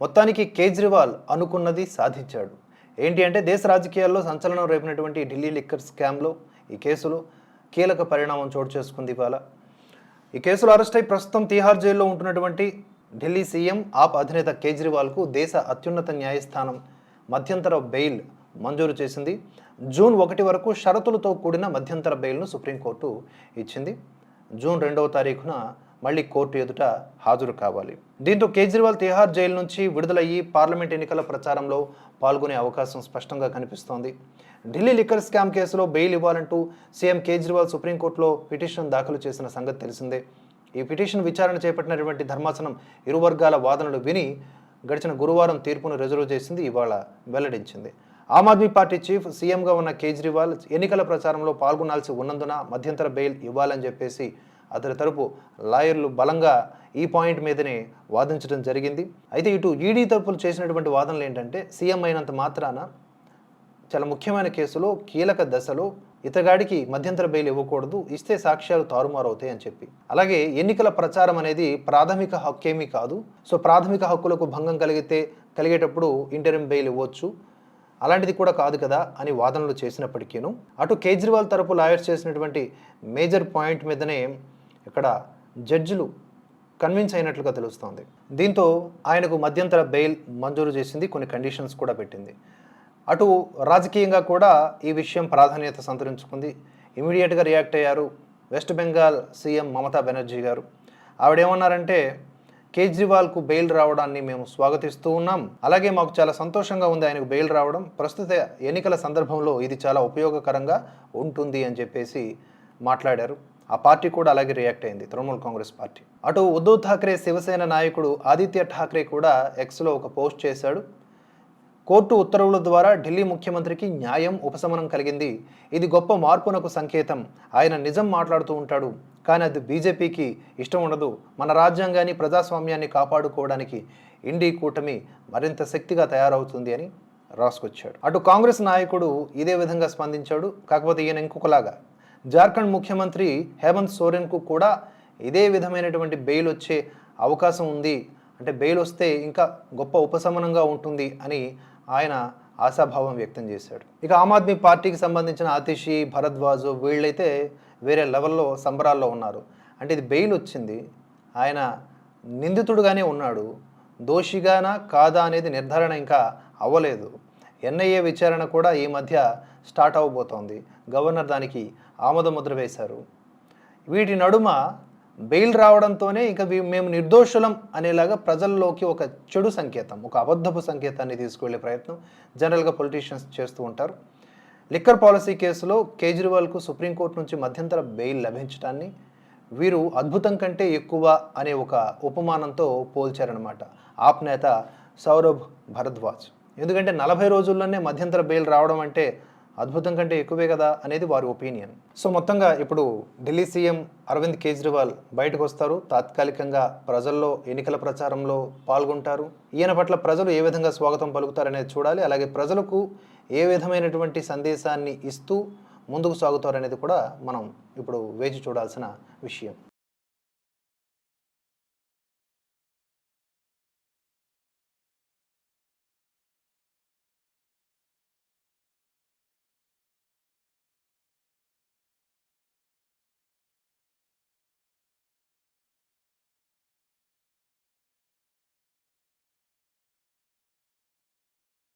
మొత్తానికి కేజ్రీవాల్ అనుకున్నది సాధించాడు. ఏంటి అంటే దేశ రాజకీయాల్లో సంచలనం రేపినటువంటి ఢిల్లీ లిక్కర్ స్కామ్లో ఈ కేసులో కీలక పరిణామం చోటు చేసుకుంది ఇవాళ. ఈ కేసులో అరెస్ట్ అయి ప్రస్తుతం తీహార్ జైల్లో ఉంటున్నటువంటి ఢిల్లీ సీఎం ఆప్ అధినేత కేజ్రీవాల్కు దేశ అత్యున్నత న్యాయస్థానం మధ్యంతర బెయిల్ మంజూరు చేసింది. జూన్ ఒకటి వరకు షరతులతో కూడిన మధ్యంతర బెయిల్ను సుప్రీంకోర్టు ఇచ్చింది. జూన్ రెండవ తారీఖున మళ్ళీ కోర్టు ఎదుట హాజరు కావాలి. దీంతో కేజ్రీవాల్ తిహార్ జైలు నుంచి విడుదలయ్యి పార్లమెంట్ ఎన్నికల ప్రచారంలో పాల్గొనే అవకాశం స్పష్టంగా కనిపిస్తోంది. ఢిల్లీ లిక్కర్ స్కామ్ కేసులో బెయిల్ ఇవ్వాలంటూ సీఎం కేజ్రీవాల్ సుప్రీంకోర్టులో పిటిషన్ దాఖలు చేసిన సంగతి తెలిసిందే. ఈ పిటిషన్ విచారణ చేపట్టినటువంటి ధర్మాసనం ఇరు వర్గాల వాదనలు విని గడిచిన గురువారం తీర్పును రిజర్వ్ చేసింది ఇవాళ వెల్లడించింది. ఆమ్ ఆద్మీ పార్టీ చీఫ్ సీఎంగా ఉన్న కేజ్రీవాల్ ఎన్నికల ప్రచారంలో పాల్గొనాల్సి ఉన్నందున మధ్యంతర బెయిల్ ఇవ్వాలని చెప్పేసి అతని తరపు లాయర్లు బలంగా ఈ పాయింట్ మీదనే వాదించడం జరిగింది. అయితే ఇటు ఈడీ తరపులు చేసినటువంటి వాదనలు ఏంటంటే సీఎం అయినంత మాత్రాన చాలా ముఖ్యమైన కేసులో కీలక దశలో ఇతగాడికి మధ్యంతర బెయిల్ ఇవ్వకూడదు ఇస్తే సాక్ష్యాలు తారుమారవుతాయి అని చెప్పి. అలాగే ఎన్నికల ప్రచారం అనేది ప్రాథమిక హక్కేమీ కాదు. సో ప్రాథమిక హక్కులకు భంగం కలిగితే కలిగేటప్పుడు ఇంటరిం బెయిల్ ఇవ్వచ్చు. అలాంటిది కూడా కాదు కదా అని వాదనలు చేసినప్పటికీను. అటు కేజ్రీవాల్ తరపు లాయర్స్ చేసినటువంటి మేజర్ పాయింట్ మీదనే ఇక్కడ జడ్జిలు కన్విన్స్ అయినట్లుగా తెలుస్తోంది. దీంతో ఆయనకు మధ్యంతర బెయిల్ మంజూరు చేసింది కొన్ని కండిషన్స్ కూడా పెట్టింది. అటు రాజకీయంగా కూడా ఈ విషయం ప్రాధాన్యత సంతరించుకుంది. ఇమీడియట్గా రియాక్ట్ అయ్యారు వెస్ట్ బెంగాల్ సీఎం మమతా బెనర్జీ గారు. ఆవిడేమన్నారంటే కేజ్రీవాల్కు బెయిల్ రావడాన్ని మేము స్వాగతిస్తూ ఉన్నాం. అలాగే మాకు చాలా సంతోషంగా ఉంది ఆయనకు బెయిల్ రావడం. ప్రస్తుత ఎన్నికల సందర్భంలో ఇది చాలా ఉపయోగకరంగా ఉంటుంది అని చెప్పేసి మాట్లాడారు. ఆ పార్టీ కూడా అలాగే రియాక్ట్ అయింది తృణమూల్ కాంగ్రెస్ పార్టీ. అటు ఉద్ధవ్ ఠాక్రే శివసేన నాయకుడు ఆదిత్య ఠాక్రే కూడా ఎక్స్లో ఒక పోస్ట్ చేశాడు. కోర్టు ఉత్తర్వుల ద్వారా ఢిల్లీ ముఖ్యమంత్రికి న్యాయం ఉపశమనం కలిగింది. ఇది గొప్ప మార్పునకు సంకేతం. ఆయన నిజం మాట్లాడుతూ ఉంటాడు. కానీ అది బీజేపీకి ఇష్టం ఉండదు. మన రాజ్యాంగాన్ని ప్రజాస్వామ్యాన్ని కాపాడుకోవడానికి ఇండీ కూటమి మరింత శక్తిగా తయారవుతుంది అని రాసుకొచ్చాడు. అటు కాంగ్రెస్ నాయకుడు ఇదే విధంగా స్పందించాడు. కాకపోతే ఈయన ఇంకొకలాగా జార్ఖండ్ ముఖ్యమంత్రి హేమంత్ సోరెన్కు కూడా ఇదే విధమైనటువంటి బెయిల్ వచ్చే అవకాశం ఉంది. అంటే బెయిల్ వస్తే ఇంకా గొప్ప ఉపశమనంగా ఉంటుంది అని ఆయన ఆశాభావం వ్యక్తం చేశాడు. ఇక ఆమ్ ఆద్మీ పార్టీకి సంబంధించిన ఆతిషి భరద్వాజ్ వీళ్ళైతే వేరే లెవెల్లో సంబరాల్లో ఉన్నారు. అంటే ఇది బెయిల్ వచ్చింది. ఆయన నిందితుడుగానే ఉన్నాడు. దోషిగానా కాదా అనేది నిర్ధారణ ఇంకా అవ్వలేదు. ఎన్ఐఏ విచారణ కూడా ఈ మధ్య స్టార్ట్ అవ్వబోతోంది గవర్నర్ దానికి ఆమోద ముద్ర వేశారు. వీటి నడుమ బెయిల్ రావడంతోనే ఇక మేము నిర్దోషులం అనేలాగా ప్రజల్లోకి ఒక చెడు సంకేతం ఒక అబద్ధపు సంకేతాన్ని తీసుకువెళ్ళే ప్రయత్నం జనరల్గా పొలిటీషియన్స్ చేస్తూ ఉంటారు. లిక్కర్ పాలసీ కేసులో కేజ్రీవాల్కు సుప్రీంకోర్టు నుంచి మధ్యంతర బెయిల్ లభించడాన్ని వీరు అద్భుతం కంటే ఎక్కువ అనే ఒక ఉపమానంతో పోల్చారనమాట ఆప్ నేత సౌరభ్ భరద్వాజ్. ఎందుకంటే నలభై రోజుల్లోనే మధ్యంతర బెయిల్ రావడం అంటే అద్భుతం కంటే ఎక్కువే కదా అనేది వారి ఒపీనియన్. సో మొత్తంగా ఇప్పుడు ఢిల్లీ సీఎం అరవింద్ కేజ్రీవాల్ బయటకు వస్తారు. తాత్కాలికంగా ప్రజల్లో ఎన్నికల ప్రచారంలో పాల్గొంటారు. ఈయన పట్ల ప్రజలు ఏ విధంగా స్వాగతం పలుకుతారనేది చూడాలి. అలాగే ప్రజలకు ఏ విధమైనటువంటి సందేశాన్ని ఇస్తూ ముందుకు సాగుతారనేది కూడా మనం ఇప్పుడు వేచి చూడాల్సిన విషయం.